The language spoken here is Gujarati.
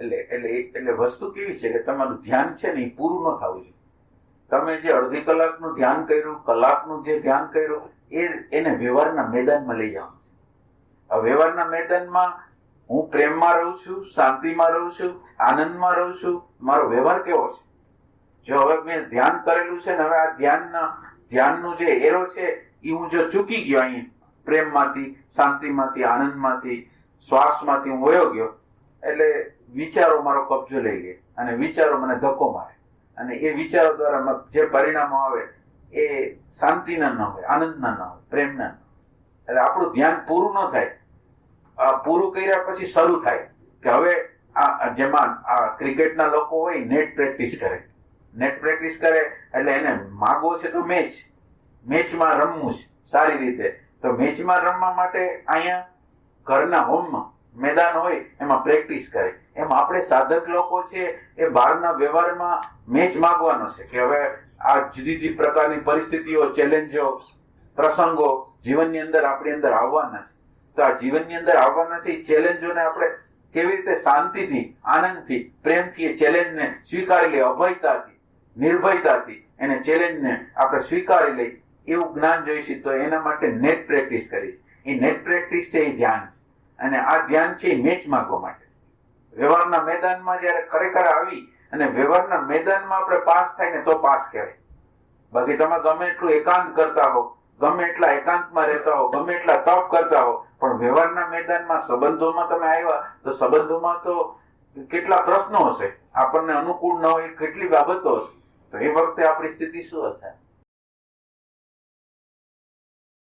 એટલે એટલે એટલે વસ્તુ કેવી છે કે તમારું ધ્યાન છે ને એ પૂરું ન થવું જોઈએ તમે જે અડધી કલાકનું ધ્યાન કર્યું, કલાકનું જે ધ્યાન કર્યું, એ, એને વ્યવહારના મેદાનમાં લઈ જવાનું છે. વ્યવહારના મેદાનમાં હું પ્રેમમાં રહું છું, શાંતિમાં રહું છું, આનંદમાં રહું છું, મારો વ્યવહાર કેવો છે જો હવે મેં ધ્યાન કરેલું છે ને હવે આ ધ્યાનના, ધ્યાનનું જે એરો છે, એ હું જો ચૂકી ગયો અહીં પ્રેમમાંથી, શાંતિમાંથી, આનંદમાંથી, શ્વાસમાંથી હું વયો ગયો એટલે વિચારો મારો કબજો લઈ લે અને વિચારો મને ધક્કો મારે. અને એ વિચારો દ્વારા જે પરિણામો આવે એ શાંતિના ન હોય, આનંદના ન હોય, પ્રેમના ન એટલે આપણું ધ્યાન પૂરું ન થાય. પૂરું કર્યા પછી શરૂ થાય કે હવે આ જેમાં આ ક્રિકેટના લોકો હોય નેટ પ્રેક્ટિસ કરે. નેટ પ્રેક્ટિસ કરે એટલે એને માગવો છે તો મેચ. મેચમાં રમવું છે સારી રીતે. તો મેચમાં રમવા માટે અહીંયા ઘરના હોમમાં મેદાન હોય, એમાં પ્રેક્ટિસ કરે. એમ આપણે સાધક લોકો છે, એ બહારના વ્યવહારમાં મેચ માગવાનો છે કે હવે આ જુદી જુદી પ્રકારની પરિસ્થિતિઓ ચેલેન્જો પ્રસંગો જીવનની અંદર આપણી અંદર આવવાના છે. તો આ જીવનની અંદર આવવાના છે, એ ચેલેન્જોને આપણે કેવી રીતે શાંતિથી, આનંદથી, પ્રેમથી એ ચેલેન્જને સ્વીકારી લઈએ, અભયતાથી, નિર્ભયતાથી એને ચેલેન્જને આપણે સ્વીકારી લઈ એવું જ્ઞાન જોઈશું તો એના માટે નેટ પ્રેક્ટિસ કરીશ. એ નેટ પ્રેક્ટિસ છે એ ધ્યાન. અને આ ધ્યાન છે મેચ માંગવા માટે. વ્યવહારના મેદાનમાં જયારે ખરેખર આવી અને વ્યવહારના મેદાનમાં આપણે પાસ થાય ને તો પાસ કહેવાય. બાકી તમે ગમે એટલું એકાંત કરતા હો, ગમે એટલા એકાંતમાં રહેતા હો, ગમે એટલા તપ કરતા હો, પણ વ્યવહારના મેદાનમાં સંબંધોમાં તમે આવ્યા, તો સંબંધોમાં તો કેટલા પ્રશ્નો હશે? આપણને અનુકૂળ ન હોય, કેટલી બાબતો હશે? તો એ વખતે આપણી સ્થિતિ શું હશે?